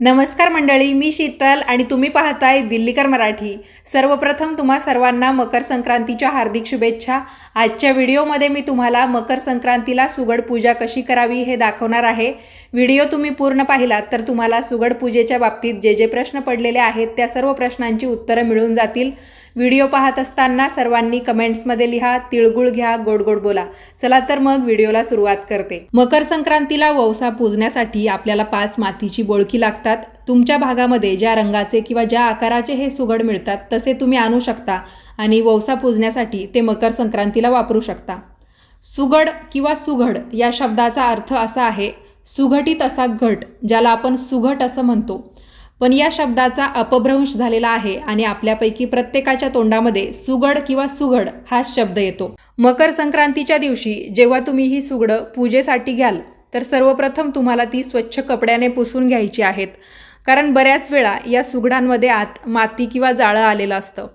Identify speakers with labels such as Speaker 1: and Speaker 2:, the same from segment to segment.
Speaker 1: नमस्कार मंडळी मी शीतल आणि तुम्ही पाहताय दिल्लीकर मराठी. सर्वप्रथम तुम्हा सर्वांना मकर संक्रांतीच्या हार्दिक शुभेच्छा. आजच्या व्हिडिओमध्ये मी तुम्हाला मकर संक्रांतीला सुगड पूजा कशी करावी हे दाखवणार आहे. व्हिडिओ तुम्ही पूर्ण पाहिलात तर तुम्हाला सुगड पूजेच्या बाबतीत जे जे प्रश्न पडलेले आहेत त्या सर्व प्रश्नांची उत्तरं मिळून जातील. व्हिडिओ पाहत असताना सर्वांनी कमेंट्समध्ये लिहा तिळगुळ घ्या गोड गोड बोला. चला तर मग व्हिडिओला सुरुवात करते. मकर संक्रांतीला वौसा पूजण्यासाठी आपल्याला पाच मातीची बोळकी लागतात. तुमच्या भागामध्ये ज्या रंगाचे किंवा ज्या आकाराचे हे सुगड मिळतात तसे तुम्ही आणू शकता आणि वौसा पूजण्यासाठी ते मकर संक्रांतीला वापरू शकता. सुगड किंवा सुघड या शब्दाचा अर्थ असा आहे सुघटित असा घट ज्याला आपण सुघट असं म्हणतो. पण या शब्दाचा अपभ्रंश झालेला आहे आणि आपल्यापैकी प्रत्येकाच्या तोंडामध्ये सुगड किंवा सुगड हा शब्द येतो. मकर संक्रांतीच्या दिवशी जेव्हा तुम्ही ही सुगडं पूजेसाठी घ्याल तर सर्वप्रथम तुम्हाला ती स्वच्छ कपड्याने पुसून घ्यायची आहेत. कारण बऱ्याच वेळा या सुगडांमध्ये आत माती किंवा जाळं आलेलं असतं.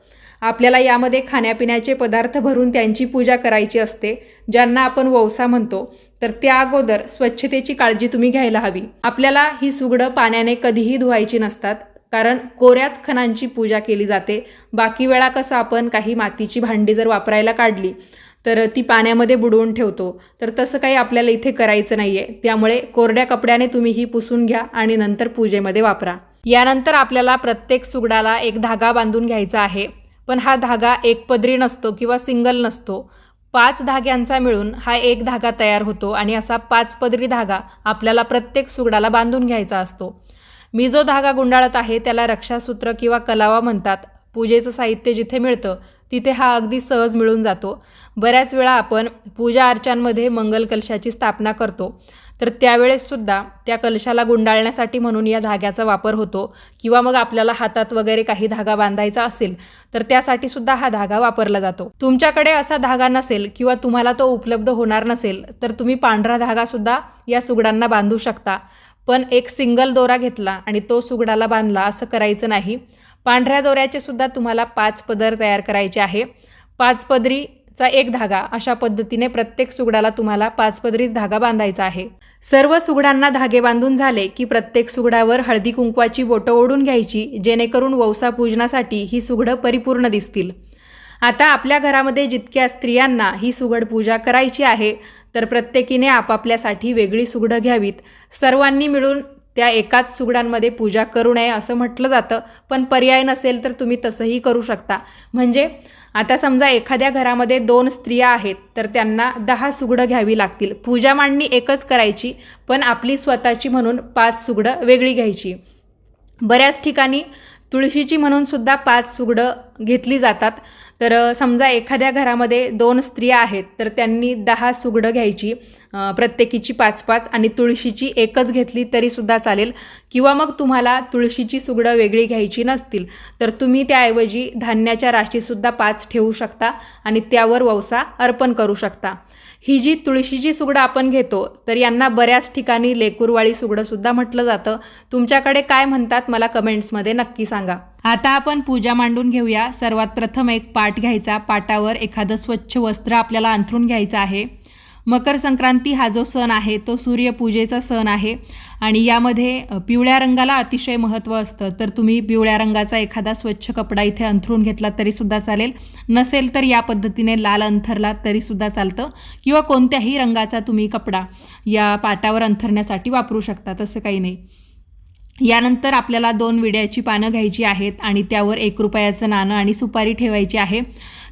Speaker 1: आपल्याला यामध्ये खाण्यापिण्याचे पदार्थ भरून त्यांची पूजा करायची असते ज्यांना आपण वौसा म्हणतो तर त्या अगोदर स्वच्छतेची काळजी तुम्ही घ्यायला हवी. आपल्याला ही सुगडं पाण्याने कधीही धुवायची नसतात कारण कोऱ्याच खणांची पूजा केली जाते. बाकी वेळा कसं आपण काही मातीची भांडी जर वापरायला काढली तर ती पाण्यामध्ये बुडवून ठेवतो. तर तसं काही आपल्याला इथे करायचं नाही आहे त्यामुळे कोरड्या कपड्याने तुम्ही ही पुसून घ्या आणि नंतर पूजेमध्ये वापरा. यानंतर आपल्याला प्रत्येक सुगडाला एक धागा बांधून घ्यायचा आहे. पण हा धागा एक पदरी नसतो किंवा सिंगल नसतो. पाच धाग्यांचा मिळून हा एक धागा तयार होतो आणि असा पाच पदरी धागा आपल्याला प्रत्येक सुगडाला बांधून घ्यायचा असतो. मी जो धागा गुंडाळत आहे त्याला रक्षासूत्र किंवा कलावा म्हणतात. पूजेचं साहित्य जिथे मिळतं तिथे हा अगदी सहज मिळून जातो. बऱ्याच वेळा आपण पूजा अर्चांमध्ये मंगल कलशाची स्थापना करतो. तर त्यावेळेससुद्धा त्या कलशाला गुंडाळण्यासाठी म्हणून या धाग्याचा वापर होतो किंवा मग आपल्याला हातात वगैरे काही धागा बांधायचा असेल तर त्यासाठी सुद्धा हा धागा वापरला जातो. तुमच्याकडे असा धागा नसेल किंवा तुम्हाला तो उपलब्ध होणार नसेल तर तुम्ही पांढरा धागासुद्धा या सुगडांना बांधू शकता. पण एक सिंगल दोरा घेतला आणि तो सुगडाला बांधला असं करायचं नाही. पांढऱ्या दोऱ्याचे सुद्धा तुम्हाला पाच पदर तयार करायचे आहे. पाच पदरीचा एक धागा अशा पद्धतीने प्रत्येक सुगडाला तुम्हाला पाच पदरीच धागा बांधायचा आहे. सर्व सुगडांना धागे बांधून झाले की प्रत्येक सुगडावर हळदी कुंकवाची बोटं ओढून घ्यायची जेणेकरून वौसा पूजनासाठी ही सुगडं परिपूर्ण दिसतील. आता आपल्या घरामध्ये जितक्या स्त्रियांना ही सुगड पूजा करायची आहे तर प्रत्येकीने आपापल्यासाठी वेगळी सुगडं घ्यावीत. सर्वांनी मिळून त्या एकाच सुगडांमध्ये पूजा करू नये असं म्हटलं जातं. पण पर्याय नसेल तर तुम्ही तसंही करू शकता. म्हणजे आता समजा एखाद्या घरामध्ये दोन स्त्रिया आहेत तर त्यांना दहा सुगडं घ्यावी लागतील. पूजा मांडणी एकच करायची पण आपली स्वतःची म्हणून पाच सुगडं वेगळी घ्यायची. बऱ्याच ठिकाणी तुळशीची म्हणून सुद्धा पाच सुगडं घेतली जातात. तर समजा एखाद्या घरामध्ये दोन स्त्रिया आहेत तर त्यांनी दहा सुगडं घ्यायची. प्रत्येकीची पाच पाच आणि तुळशीची एकच घेतली तरीसुद्धा चालेल. किंवा मग तुम्हाला तुळशीची सुगडं वेगळी घ्यायची नसतील तर तुम्ही त्याऐवजी धान्याच्या राशीसुद्धा पाच ठेवू शकता आणि त्यावर वौसा अर्पण करू शकता. ही जी तुळशीची सुगडं आपण घेतो तर यांना बऱ्याच ठिकाणी लेकूरवाळी सुगडंसुद्धा म्हटलं जातं. तुमच्याकडे काय म्हणतात मला कमेंट्समध्ये नक्की सांगा. आता आपण पूजा मांडून घेऊया. सर्वात प्रथम एक पाट घ्यायचा. पाटावर एखादं स्वच्छ वस्त्र आपल्याला अंथरून घ्यायचं आहे. मकर संक्रांती हा जो सण आहे तो सूर्यपूजेचा सण आहे. आणि यामध्ये पिवळ्या रंगाला अतिशय महत्त्व असतं. तर तुम्ही पिवळ्या रंगाचा एखादा स्वच्छ कपडा इथे अंथरून घेतला तरीसुद्धा चालेल. नसेल तर या पद्धतीने लाल अंथरला तरीसुद्धा चालतं. किंवा कोणत्याही रंगाचा तुम्ही कपडा या पाटावर अंथरण्यासाठी वापरू शकता तसं काही नाही. यानंतर आपल्याला दोन विड्याची पानं घ्यायची आहेत आणि त्यावर एक रुपयाचं नाणं आणि सुपारी ठेवायची आहे.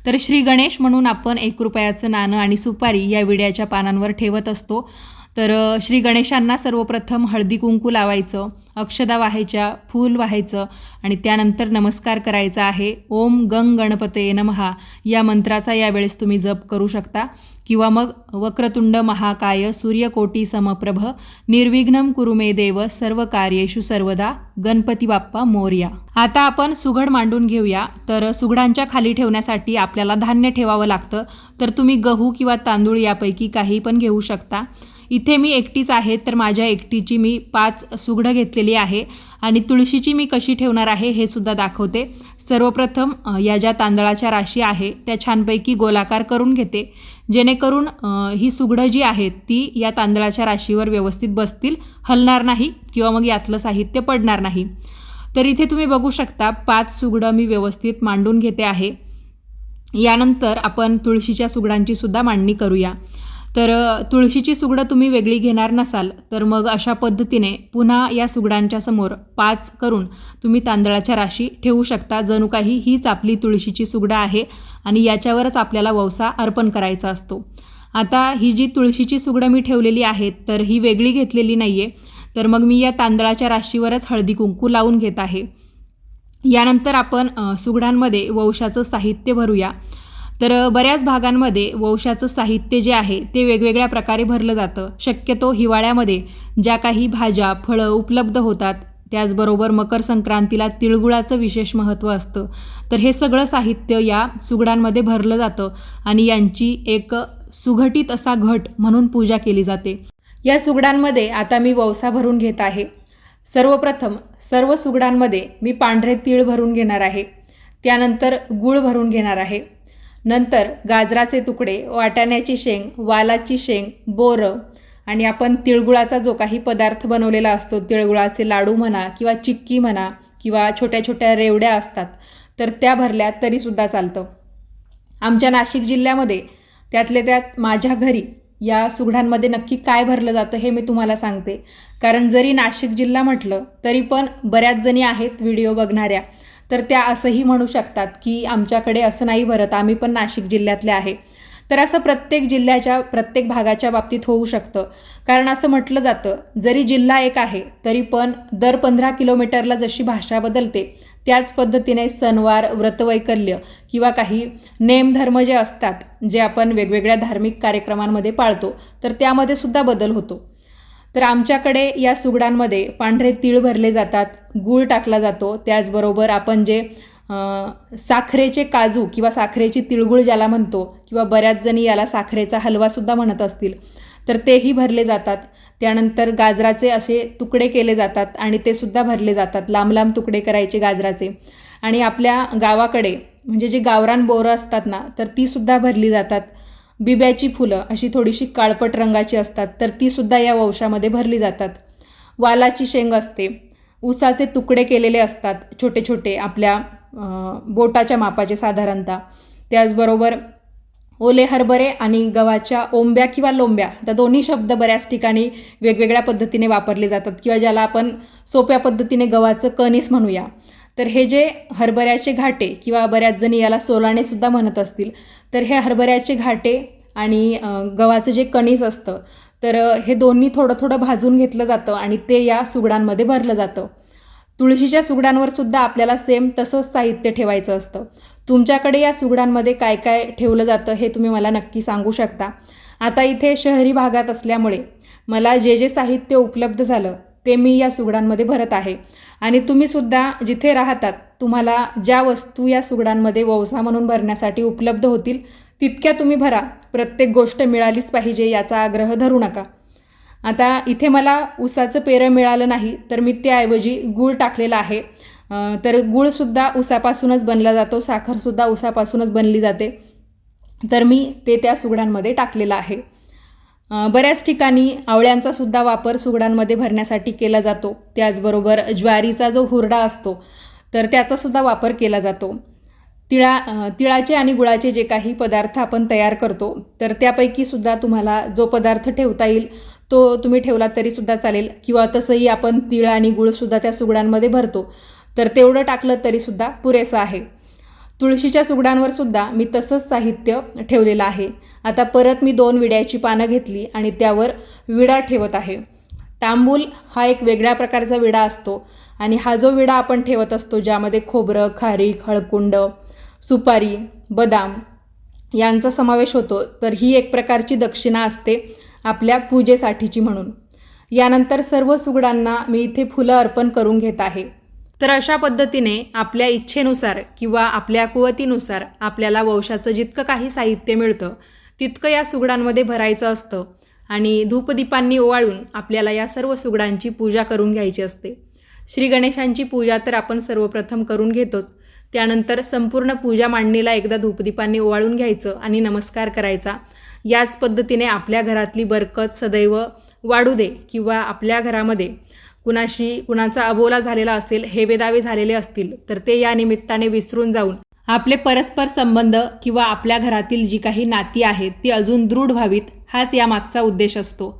Speaker 1: तर श्री गणेश म्हणून आपण एक रुपयाचं नाणं आणि सुपारी या विड्याच्या पानांवर ठेवत असतो. तर श्री गणेशांना सर्वप्रथम हळदी कुंकू लावायचं अक्षदा वाहायच्या फूल वाहायचं आणि त्यानंतर नमस्कार करायचा आहे. ओम गंग गणपते नमहा. या मंत्राचा यावेळेस तुम्ही जप करू शकता. किंवा मग वक्रतुंड महाकाय सूर्यकोटी समप्रभ निर्विघ्नम कुरुमे देव सर्व कार्येषु सर्वदा गणपती बाप्पा मोर्या. आता आपण सुघड मांडून घेऊया. तर सुघडांच्या खाली ठेवण्यासाठी आपल्याला धान्य ठेवावं लागतं. तर तुम्ही गहू किंवा तांदूळ यापैकी काही पण घेऊ शकता. इथे मी एकटीच आहे तर माझ्या एकटीची मी पाच सुगडं घेतलेली आहे आणि तुळशीची मी कशी ठेवणार आहे हे सुद्धा दाखवते. सर्वप्रथम या ज्या तांदळाच्या राशी आहे त्या छानपैकी गोलाकार करून घेते. जेणेकरून ही सुगडं जी आहेत ती या तांदळाच्या राशीवर व्यवस्थित बसतील हलणार नाही किंवा मग यातलं साहित्य पडणार नाही. तर इथे तुम्ही बघू शकता पाच सुगडं मी व्यवस्थित मांडून घेते आहे. यानंतर आपण तुळशीच्या सुगडांची सुद्धा मांडणी करूया. तर तुळशीची सुगडं तुम्ही वेगळी घेणार नसाल तर मग अशा पद्धतीने पुन्हा या सुगडांच्या समोर पाच करून तुम्ही तांदळाच्या राशी ठेवू शकता. जणू काही हीच आपली तुळशीची सुगडं आहे आणि याच्यावरच आपल्याला ववसा अर्पण करायचा असतो. आता ही जी तुळशीची सुगडं मी ठेवलेली आहेत तर ही वेगळी घेतलेली नाही आहे तर मग मी या तांदळाच्या राशीवरच हळदी कुंकू लावून घेत आहे. यानंतर आपण सुगडांमध्ये वंशाचं साहित्य भरूया. तर बऱ्याच भागांमध्ये वंशाचं साहित्य जे आहे ते वेगवेगळ्या प्रकारे भरलं जातं. शक्यतो हिवाळ्यामध्ये ज्या काही भाज्या फळं उपलब्ध होतात त्याचबरोबर मकर संक्रांतीला तिळगुळाचं विशेष महत्त्व असतं. तर हे सगळं साहित्य या सुगडांमध्ये भरलं जातं आणि यांची एक सुघटित असा घट म्हणून पूजा केली जाते. या सुगडांमध्ये आता मी ववसा भरून घेत आहे. सर्वप्रथम सर्व सुगडांमध्ये मी पांढरे तीळ भरून घेणार आहे. त्यानंतर गूळ भरून घेणार आहे. नंतर गाजराचे तुकडे वाटाण्याची शेंग वालाची शेंग बोरं आणि आपण तिळगुळाचा जो काही पदार्थ बनवलेला असतो तिळगुळाचे लाडू म्हणा किंवा चिक्की म्हणा किंवा छोट्या छोट्या रेवड्या असतात तर त्या भरल्या तरीसुद्धा चालतं. आमच्या नाशिक जिल्ह्यामध्ये त्यातले त्यात माझ्या घरी या सुगडांमध्ये नक्की काय भरलं जातं हे मी तुम्हाला सांगते. कारण जरी नाशिक जिल्हा म्हटलं तरी पण बऱ्याच जणी आहेत व्हिडिओ बघणाऱ्या. तर त्या असंही म्हणू शकतात की आमच्याकडे असं नाही भरत आम्ही पण नाशिक जिल्ह्यातले आहे. तर असं प्रत्येक जिल्ह्याच्या प्रत्येक भागाच्या बाबतीत होऊ शकतं. कारण असं म्हटलं जातं जरी जिल्हा एक आहे तरी पण दर पंधरा किलोमीटरला जशी भाषा बदलते त्याच पद्धतीने सणवार व्रतवैकल्य किंवा काही नेमधर्म जे असतात जे आपण वेगवेगळ्या धार्मिक कार्यक्रमांमध्ये पाळतो तर त्यामध्ये सुद्धा बदल होतो. तर आमच्याकडे या सुगडांमध्ये पांढरे तीळ भरले जातात गूळ टाकला जातो. त्याचबरोबर आपण जे साखरेचे काजू किंवा साखरेची तिळगुळ ज्याला म्हणतो किंवा बऱ्याच जणी याला साखरेचा हलवासुद्धा म्हणत असतील तर तेही भरले जातात. त्यानंतर गाजराचे असे तुकडे केले जातात आणि ते सुद्धा भरले जातात. लांब लांब तुकडे करायचे गाजराचे. आणि आपल्या गावाकडे म्हणजे जे गावरान बोरं असतात ना तर ती सुद्धा भरली जातात. बिब्याची फुलं अशी थोडीशी काळपट रंगाची असतात तर तीसुद्धा या वंशामध्ये भरली जातात. वालाची शेंग असते. उसाचे तुकडे केलेले असतात छोटे छोटे आपल्या बोटाच्या मापाचे साधारणतः. त्याचबरोबर ओले हरभरे आणि गव्हाच्या ओंब्या किंवा लोंब्या तर दोन्ही शब्द बऱ्याच ठिकाणी वेगवेगळ्या पद्धतीने वापरले जातात किंवा ज्याला आपण सोप्या पद्धतीने गव्हाचं कणीस म्हणूया. तर हे जे हरभऱ्याचे घाटे किंवा बऱ्याच जणी याला सोलाने सुद्धा म्हणत असतील तर हे हरभऱ्याचे घाटे आणि गव्हाचं जे कणीस असतं तर हे दोन्ही थोडं थोडं भाजून घेतलं जातं आणि ते या सुगडांमध्ये भरलं जातं. तुळशीच्या सुगडांवर सुद्धा आपल्याला सेम तसंच साहित्य ठेवायचं असतं. तुमच्याकडे या सुगडांमध्ये काय काय ठेवलं जातं हे तुम्ही मला नक्की सांगू शकता. आता इथे शहरी भागात असल्यामुळे मला जे जे साहित्य उपलब्ध झालं ते मी या सुगडांमध्ये भरत आहे. आणि तुम्हीसुद्धा जिथे राहतात तुम्हाला ज्या वस्तू या सुगडांमध्ये वौसा म्हणून भरण्यासाठी उपलब्ध होतील तितक्या तुम्ही भरा. प्रत्येक गोष्ट मिळालीच पाहिजे याचा आग्रह धरू नका. आता इथे मला उसाचं पेरं मिळालं नाही तर मी त्याऐवजी गूळ टाकलेला आहे. तर गूळसुद्धा उसापासूनच बनला जातो साखरसुद्धा उसापासूनच बनली जाते. तर मी ते त्या सुगडांमध्ये टाकलेलं आहे. बऱ्याच ठिकाणी आवळ्यांचा सुद्धा वापर सुगडांमध्ये भरण्यासाठी केला जातो. त्याचबरोबर ज्वारीचा जो हुरडा असतो तर त्याचासुद्धा वापर केला जातो. तिळा तिळाचे आणि गुळाचे जे काही पदार्थ आपण तयार करतो तर त्यापैकी सुद्धा तुम्हाला जो पदार्थ ठेवता येईल तो तुम्ही ठेवला तरीसुद्धा चालेल. किंवा तसंही आपण तिळ आणि गुळसुद्धा त्या सुगडांमध्ये भरतो. तर तेवढं टाकलं तरीसुद्धा पुरेसं आहे. तुळशीच्या सुगडांवर सुद्धा मी तसंच साहित्य ठेवलेलं आहे. आता परत मी दोन विड्याची पानं घेतली आणि त्यावर विडा ठेवत आहे. तांबूल हा एक वेगळ्या प्रकारचा विडा असतो आणि हा जो विडा आपण ठेवत असतो ज्यामध्ये खोबरं खारीक हळकुंड सुपारी बदाम यांचा समावेश होतो तर ही एक प्रकारची दक्षिणा असते आपल्या पूजेसाठीची म्हणून. यानंतर सर्व सुगडांना मी इथे फुलं अर्पण करून घेत आहे. तर अशा पद्धतीने आपल्या इच्छेनुसार किंवा आपल्या कुवतीनुसार आपल्याला वंशाचं जितकं काही साहित्य मिळतं तितकं या सुगडांमध्ये भरायचं असतं आणि धूपदीपांनी ओवाळून आपल्याला या सर्व सुगडांची पूजा करून घ्यायची असते. श्री गणेशांची पूजा तर आपण सर्वप्रथम करून घेतोच. त्यानंतर संपूर्ण पूजा मांडणीला एकदा धूपदीपांनी ओवाळून घ्यायचं आणि नमस्कार करायचा. याच पद्धतीने आपल्या घरातली बरकत सदैव वाढू दे किंवा आपल्या घरामध्ये कुणाशी कुणाचा अबोला झालेला असेल हेवेदावे झालेले असतील तर ते या निमित्ताने विसरून जाऊन आपले परस्पर संबंध किंवा आपल्या घरातील जी काही नाती आहेत ती अजून दृढ व्हावीत हाच यामागचा उद्देश असतो.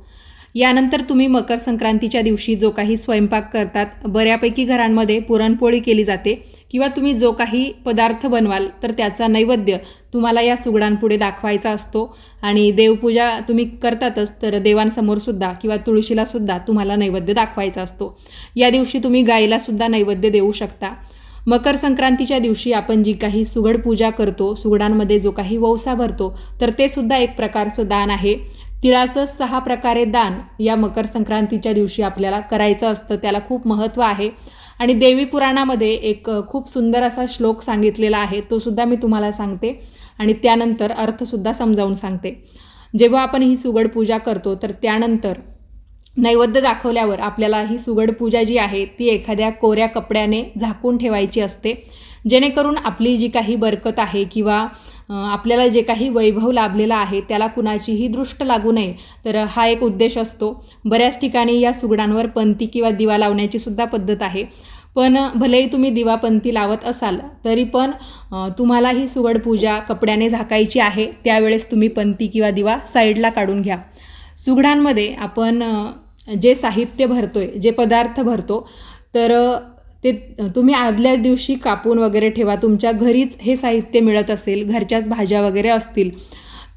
Speaker 1: यानंतर तुम्ही मकर संक्रांतीच्या दिवशी जो काही स्वयंपाक करतात बऱ्यापैकी घरांमध्ये पुरणपोळी केली जाते. किंवा तुम्ही जो काही पदार्थ बनवाल तर त्याचा नैवेद्य तुम्हाला या सुगडांपुढे दाखवायचा असतो. आणि देवपूजा तुम्ही करतातच तर देवांसमोरसुद्धा किंवा तुळशीलासुद्धा तुम्हाला नैवेद्य दाखवायचा असतो. या दिवशी तुम्ही गाईलासुद्धा नैवेद्य देऊ शकता. मकर संक्रांतीच्या दिवशी आपण जी काही सुगड पूजा करतो सुगडांमध्ये जो काही वौसा भरतो तर ते सुद्धा एक प्रकारचं दान आहे. तिळाचं सहा प्रकारे दान या मकर संक्रांतीच्या दिवशी आपल्याला करायचं असतं त्याला खूप महत्त्व आहे. आणि देवी पुराणामध्ये एक खूप सुंदर असा श्लोक सांगितलेला आहे तो सुद्धा मी तुम्हाला सांगते. आणि त्यानंतर अर्थसुद्धा समजावून सांगते. जेव्हा आपण ही सुगड पूजा करतो तर त्यानंतर नैवेद्य दाखवल्यावर आपल्याला ही सुगड पूजा जी आहे ती एखाद्या कोऱ्या कपड्याने झाकून ठेवायची असते. जेणेकरून आपली जी काही बरकत आहे किंवा आपल्याला जे काही वैभव लाभलेला आहे त्याला कुणाचीही दृष्ट लागू नये तर हा एक उद्देश असतो. बऱ्याच ठिकाणी या सुगडांवर पंती किंवा दिवा लावण्याची सुद्धा पद्धत आहे. पण भलेही तुम्ही दिवापंती लावत असाल तरी पण तुम्हाला ही सुगड पूजा कपड्याने झाकायची आहे त्यावेळेस तुम्ही पंथी किंवा दिवा साईडला काढून घ्या. सुगडांमध्ये आपण जे साहित्य भरतोय जे पदार्थ भरतो तर ते तुम्ही आदल्याच दिवशी कापून वगैरे ठेवा. तुमच्या घरीच हे साहित्य मिळत असेल घरच्याच भाज्या वगैरे असतील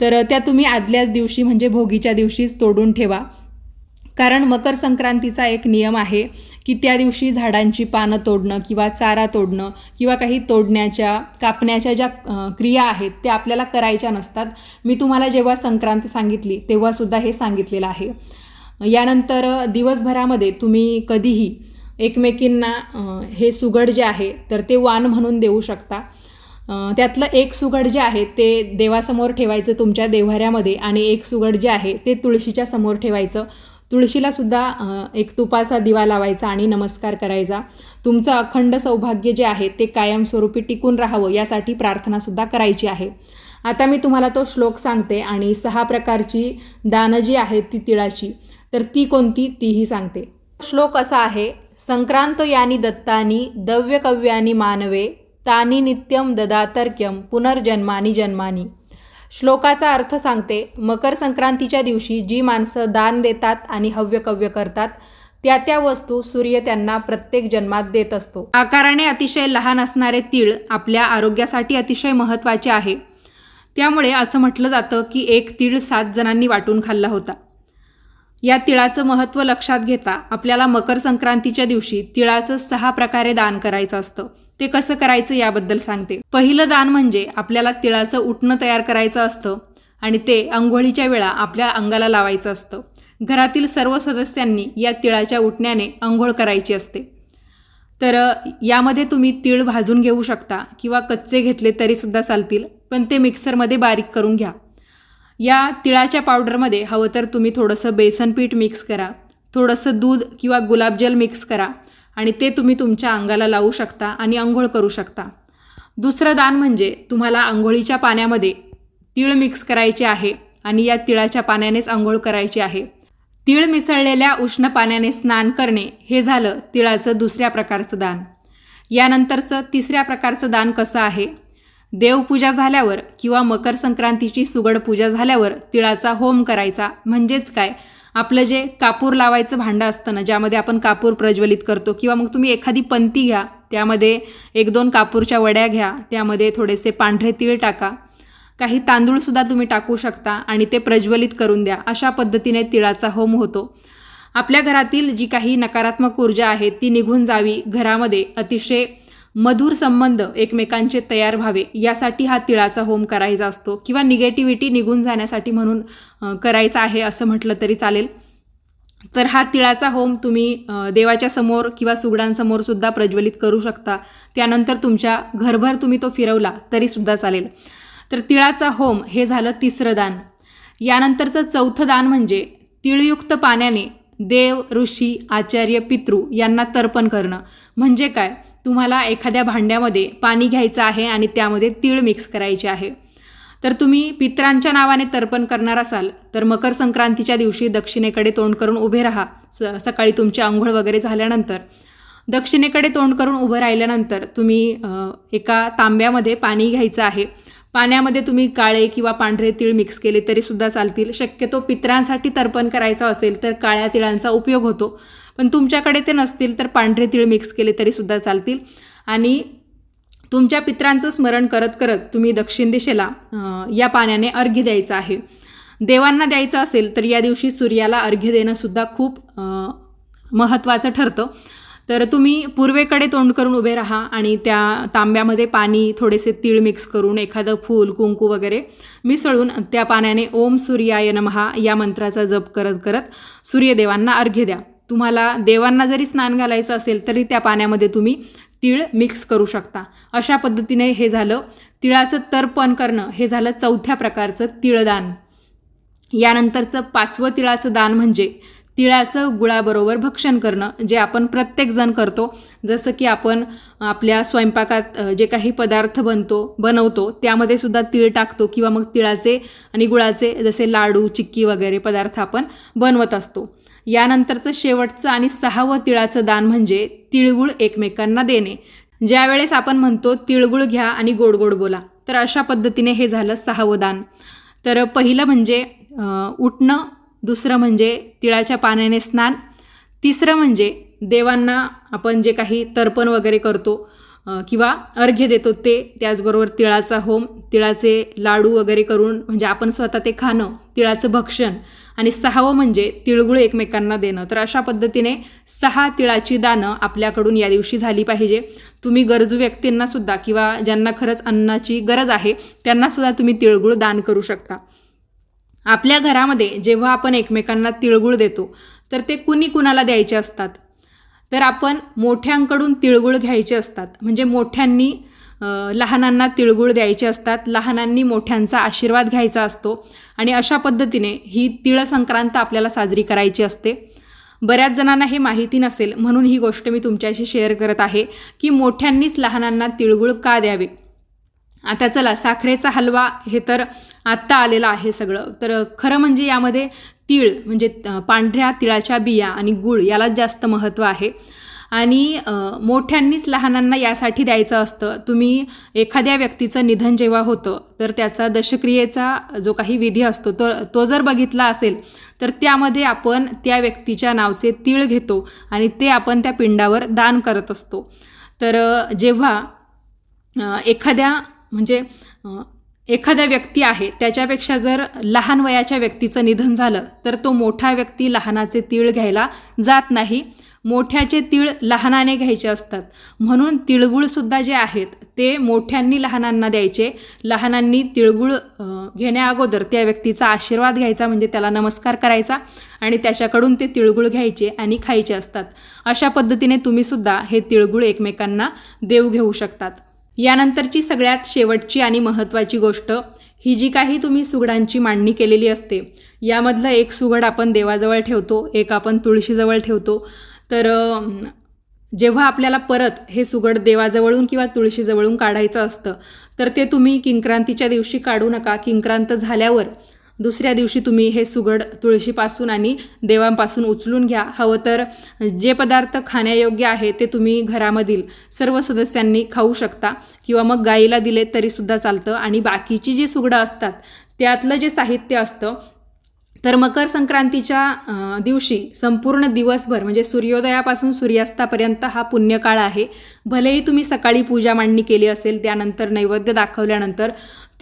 Speaker 1: तर त्या तुम्ही आदल्याच दिवशी म्हणजे भोगीच्या दिवशीच तोडून ठेवा. कारण मकर संक्रांतीचा एक नियम आहे की त्या दिवशी झाडांची पानं तोडणं किंवा चारा तोडणं किंवा काही तोडण्याच्या कापण्याच्या ज्या क्रिया आहेत त्या आपल्याला करायच्या नसतात. मी तुम्हाला जेव्हा संक्रांत सांगितली तेव्हासुद्धा हे सांगितलेलं आहे. यानंतर दिवसभरामध्ये तुम्ही कधीही एकमेकींना हे सुगड जे आहे तर ते वान म्हणून देऊ शकता. त्यातलं एक सुगड जे आहे ते देवासमोर ठेवायचं तुमच्या देव्हाऱ्यामध्ये आणि एक सुगड जे आहे ते तुळशीच्या समोर ठेवायचं. तुळशीलासुद्धा एक तुपाचा दिवा लावायचा आणि नमस्कार करायचा. तुमचं अखंड सौभाग्य जे आहे ते कायमस्वरूपी टिकून राहावं यासाठी प्रार्थनासुद्धा करायची आहे. आता मी तुम्हाला तो श्लोक सांगते आणि सहा प्रकारची दानं जी आहेत ती तिळाची. तर ती कोणती? तीही सांगते. श्लोक असा आहे संक्रांत यानी दत्तानी दव्यकव्यानी मानवे तानी नित्यम ददातर्क्यम पुनर्जन्मानी जन्मानी. श्लोकाचा अर्थ सांगते मकर संक्रांतीच्या दिवशी जी माणसं दान देतात आणि हव्यकव्य करतात त्या त्या वस्तू सूर्य त्यांना प्रत्येक जन्मात देत असतो. आकाराने अतिशय लहान असणारे तीळ आपल्या आरोग्यासाठी अतिशय महत्त्वाचे आहे. त्यामुळे असं म्हटलं जातं की एक तीळ सात जणांनी वाटून खाल्ला होता. या तिळाचं महत्त्व लक्षात घेता आपल्याला मकर संक्रांतीच्या दिवशी तिळाचं सहा प्रकारे दान करायचं असतं. ते कसं करायचं याबद्दल सांगते. पहिलं दान म्हणजे आपल्याला तिळाचं उठणं तयार करायचं असतं आणि ते अंघोळीच्या वेळा आपल्या अंगाला लावायचं असतं. घरातील सर्व सदस्यांनी या तिळाच्या उठण्याने अंघोळ करायची असते. तर यामध्ये तुम्ही तीळ भाजून घेऊ शकता किंवा कच्चे घेतले तरीसुद्धा चालतील पण ते मिक्सरमध्ये बारीक करून घ्या. या तिळाच्या पावडरमध्ये हवं तर तुम्ही थोडंसं बेसन पीठ मिक्स करा थोडंसं दूध किंवा गुलाबजल मिक्स करा आणि ते तुम्ही तुमच्या अंगाला लावू शकता आणि आंघोळ करू शकता. दुसरं दान म्हणजे तुम्हाला आंघोळीच्या पाण्यामध्ये तीळ मिक्स करायचे आहे आणि या तिळाच्या पाण्यानेच आंघोळ करायची आहे. तीळ मिसळलेल्या उष्ण पाण्याने स्नान करणे हे झालं तिळाचं दुसऱ्या प्रकारचं दान. यानंतरचं तिसऱ्या प्रकारचं दान कसं आहे? देवपूजा झाल्यावर किंवा मकर संक्रांतीची सुगड पूजा झाल्यावर तिळाचा होम करायचा म्हणजेच काय? आपलं जे कापूर लावायचं भांडं असतं ना ज्यामध्ये आपण कापूर प्रज्वलित करतो किंवा मग तुम्ही एखादी पंती घ्या त्यामध्ये एक दोन कापूरच्या वड्या घ्या त्यामध्ये थोडेसे पांढरे तीळ टाका. काही तांदूळसुद्धा तुम्ही टाकू शकता आणि ते प्रज्वलित करून द्या. अशा पद्धतीने तिळाचा होम होतो. आपल्या घरातील जी काही नकारात्मक ऊर्जा आहे ती निघून जावी घरामध्ये. अतिशय मधुर संबंध एकमेकांचे तयार व्हावे यासाठी हा तिळाचा होम करायचा असतो किंवा निगेटिव्हिटी निघून जाण्यासाठी म्हणून करायचा आहे असं म्हटलं तरी चालेल. तर हा तिळाचा होम तुम्ही देवाच्या समोर किंवा सुगडांसमोर सुद्धा प्रज्वलित करू शकता. त्यानंतर तुमच्या घरभर तुम्ही तो फिरवला तरीसुद्धा चालेल. तर तिळाचा होम हे झालं तिसरं दान. यानंतरचं चौथं दान म्हणजे तिळयुक्त पाण्याने देव ऋषी आचार्य पितृ यांना तर्पण करणं. म्हणजे काय? तुम्हाला एखाद्या भांड्यामध्ये पाणी घ्यायचं आहे आणि त्यामध्ये तीळ मिक्स करायचे आहे. तर तुम्ही पित्रांच्या नावाने तर्पण करणार असाल तर मकर संक्रांतीच्या दिवशी दक्षिणेकडे तोंड करून उभे राहा. स सकाळी तुमची आंघोळ वगैरे झाल्यानंतर दक्षिणेकडे तोंड करून उभं राहिल्यानंतर तुम्ही एका तांब्यामध्ये पाणी घ्यायचं आहे. पाण्यामध्ये तुम्ही काळे किंवा पांढरे तीळ मिक्स केले तरीसुद्धा चालतील. शक्यतो पित्रांसाठी तर्पण करायचं असेल तर काळ्या तिळांचा उपयोग होतो. पण तुमच्याकडे ते नसतील तर पांढरे तीळ मिक्स केले तरीसुद्धा चालतील. आणि तुमच्या पित्रांचं स्मरण करत करत तुम्ही दक्षिण दिशेला या पाण्याने अर्घ्य द्यायचं आहे. देवांना द्यायचं असेल तर या दिवशी सूर्याला अर्घ्य देणंसुद्धा खूप महत्त्वाचं ठरतं. तर तुम्ही पूर्वेकडे तोंड करून उभे राहा आणि त्या तांब्यामध्ये पाणी थोडेसे तीळ मिक्स करून एखादं फूल कुंकू वगैरे मिसळून त्या पाण्याने ओम सूर्याय नमहा या मंत्राचा जप करत करत सूर्यदेवांना अर्घ्य द्या. तुम्हाला देवांना जरी स्नान घालायचं असेल तरी त्या पाण्यामध्ये तुम्ही तीळ मिक्स करू शकता. अशा पद्धतीने हे झालं. तिळाचं तर्पण करणं हे झालं चौथ्या प्रकारचं तिळदान. यानंतरचं पाचवं तिळाचं दान म्हणजे तिळाचं गुळाबरोबर भक्षण करणं जे आपण प्रत्येकजण करतो. जसं की आपण आपल्या स्वयंपाकात जे काही पदार्थ बनतो बनवतो त्यामध्ये सुद्धा तीळ टाकतो किंवा मग तिळाचे आणि गुळाचे जसे लाडू चिक्की वगैरे पदार्थ आपण बनवत असतो. यानंतरचं शेवटचं आणि सहावं तिळाचं दान म्हणजे तिळगुळ एकमेकांना देणे. ज्यावेळेस आपण म्हणतो तिळगुळ घ्या आणि गोड गोड बोला तर अशा पद्धतीने हे झालं सहावं दान. तर पहिलं म्हणजे उठणं दुसरं म्हणजे तिळाच्या पाण्याने स्नान तिसरं म्हणजे देवांना आपण जे काही तर्पण वगैरे करतो किंवा अर्घ्य देतो ते त्याचबरोबर तिळाचा होम तिळाचे लाडू वगैरे करून म्हणजे आपण स्वतः ते खाणं तिळाचं भक्षण आणि सहावं म्हणजे तिळगुळ एकमेकांना देणं. तर अशा पद्धतीने सहा तिळाची दानं आपल्याकडून या दिवशी झाली पाहिजे. तुम्ही गरजू व्यक्तींना सुद्धा किंवा ज्यांना खरंच अन्नाची गरज आहे त्यांनासुद्धा तुम्ही तिळगुळ दान करू शकता. आपल्या घरामध्ये जेव्हा आपण एकमेकांना तिळगुळ देतो तर ते कुणी कुणाला द्यायचे असतात? तर आपण मोठ्यांकडून तिळगुळ घ्यायचे असतात. म्हणजे मोठ्यांनी लहानांना तिळगुळ द्यायचे असतात. लहानांनी मोठ्यांचा आशीर्वाद घ्यायचा असतो. आणि अशा पद्धतीने ही तिळ संक्रांत आपल्याला साजरी करायची असते. बऱ्याच जणांना हे माहिती नसेल म्हणून ही गोष्ट मी तुमच्याशी शेअर करत आहे की मोठ्यांनीच लहानांना तिळगुळ का द्यावे? आता चला साखरेचा हलवा हे तर आत्ता आलेलं आहे सगळं. तर खरं म्हणजे यामध्ये तीळ म्हणजे पांढऱ्या तिळाच्या बिया आणि गूळ यालाच जास्त महत्त्व आहे. आणि मोठ्यांनीच लहानांना यासाठी द्यायचं असतं. तुम्ही एखाद्या व्यक्तीचं निधन जेव्हा होतं तर त्याचा दशक्रियेचा जो काही विधी असतो तो तो जर बघितला असेल तर त्यामध्ये आपण त्या व्यक्तीच्या नावचे तीळ घेतो आणि ते आपण त्या पिंडावर दान करत असतो. तर जेव्हा एखाद्या म्हणजे एखाद्या व्यक्ती आहे त्याच्यापेक्षा जर लहान वयाच्या व्यक्तीचं निधन झालं तर तो मोठा व्यक्ती लहानाचे तीळ घ्यायला जात नाही. मोठ्याचे तीळ लहानाने घ्यायचे असतात. म्हणून तिळगुळसुद्धा जे आहेत ते मोठ्यांनी लहानांना द्यायचे. लहानांनी तिळगुळ घेण्याअगोदर त्या व्यक्तीचा आशीर्वाद घ्यायचा म्हणजे त्याला नमस्कार करायचा आणि त्याच्याकडून ते तिळगुळ घ्यायचे आणि खायचे असतात. अशा पद्धतीने तुम्हीसुद्धा हे तिळगुळ एकमेकांना देव घेऊ शकतात. यानंतरची सगळ्यात शेवटची आणि महत्त्वाची गोष्ट ही जी काही तुम्ही सुगडांची मांडणी केलेली असते यामधलं एक सुगड आपण देवाजवळ ठेवतो एक आपण तुळशीजवळ ठेवतो. तर जेव्हा आपल्याला परत हे सुगड देवाजवळून किंवा तुळशीजवळून काढायचं असतं तर ते तुम्ही किंक्रांतीच्या दिवशी काढू नका. किंक्रांत झाल्यावर दुसऱ्या दिवशी तुम्ही हे सुगड तुळशीपासून आणि देवांपासून उचलून घ्या. हवं तर जे पदार्थ खाण्यायोग्य आहे ते तुम्ही घरामधील सर्व सदस्यांनी खाऊ शकता किंवा मग गाईला दिले तरीसुद्धा चालतं. आणि बाकीची जी सुगडं असतात त्यातलं जे साहित्य असतं तर मकर संक्रांतीच्या दिवशी संपूर्ण दिवसभर म्हणजे सूर्योदयापासून सूर्यास्तापर्यंत हा पुण्यकाळ आहे. भलेही तुम्ही सकाळी पूजा मांडणी केली असेल त्यानंतर नैवेद्य दाखवल्यानंतर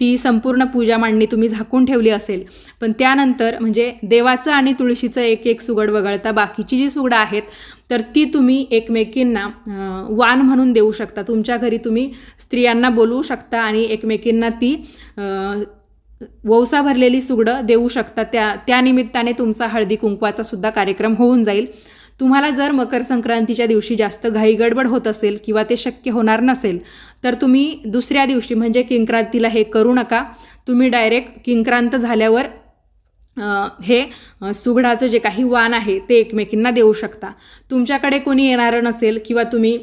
Speaker 1: ती संपूर्ण पूजा मांडणी तुम्ही झाकून ठेवली असेल. पण त्यानंतर म्हणजे देवाचं आणि तुळशीचं एक एक सुगड वगळता बाकीची जी सुगडं आहेत तर ती तुम्ही एकमेकींना वान म्हणून देऊ शकता. तुमच्या घरी तुम्ही स्त्रियांना बोलवू शकता आणि एकमेकींना ती वौसा भरलेली सुगडं देऊ शकता त्या त्यानिमित्ताने तुमचा हळदी कुंकवाचा सुद्धा कार्यक्रम होऊन जाईल. तुम्हाला जर मकर संक्रांतीच्या दिवशी जास्त घाई गडबड होत असेल किंवा ते शक्य होणार नसेल तर तुम्ही दुसऱ्या दिवशी म्हणजे किंक्रांतीला हे करू नका. तुम्ही डायरेक्ट किंक्रांत झाल्यावर हे सुगडाचं जे काही वाण आहे ते एकमेकींना देऊ शकता. तुमच्याकडे कोणी येणारं नसेल किंवा तुम्ही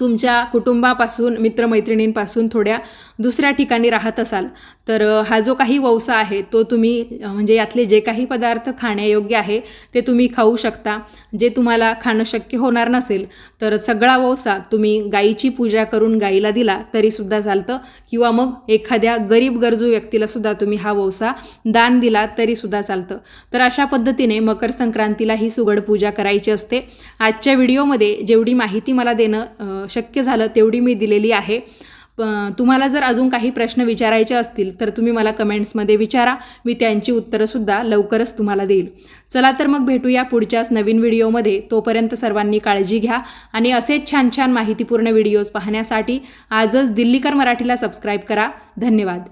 Speaker 1: तुमच्या कुटुंबापासून मित्रमैत्रिणींपासून थोड्या दुसऱ्या ठिकाणी राहत असाल. तर हा जो काही वौसा आहे तो तुम्ही म्हणजे यातले जे काही पदार्थ खाण्यायोग्य आहे ते तुम्ही खाऊ शकता. जे तुम्हाला खाणं शक्य होणार नसेल तर सगळा वौसा तुम्ही गाईची पूजा करून गाईला दिला तरीसुद्धा चालतं. किंवा मग एखाद्या गरीब गरजू व्यक्तीलासुद्धा तुम्ही हा वौसा दान दिला तरीसुद्धा चालतं. तर अशा पद्धतीने मकर संक्रांतीला ही सुगड पूजा करायची असते. आजच्या व्हिडिओमध्ये जेवढी माहिती मला देणं शक्य झालं तेवढी मी दिलेली आहे. तुम्हाला जर अजून काही प्रश्न विचारायचे असतील तर तुम्ही मला कमेंट्समध्ये विचारा. मी त्यांची उत्तरंसुद्धा लवकरच तुम्हाला देईल. चला तर मग भेटूया पुढच्याच नवीन व्हिडिओमध्ये. तोपर्यंत सर्वांनी काळजी घ्या आणि असेच छान छान माहितीपूर्ण व्हिडिओज पाहण्यासाठी आजच दिल्लीकर मराठीला सबस्क्राईब करा. धन्यवाद.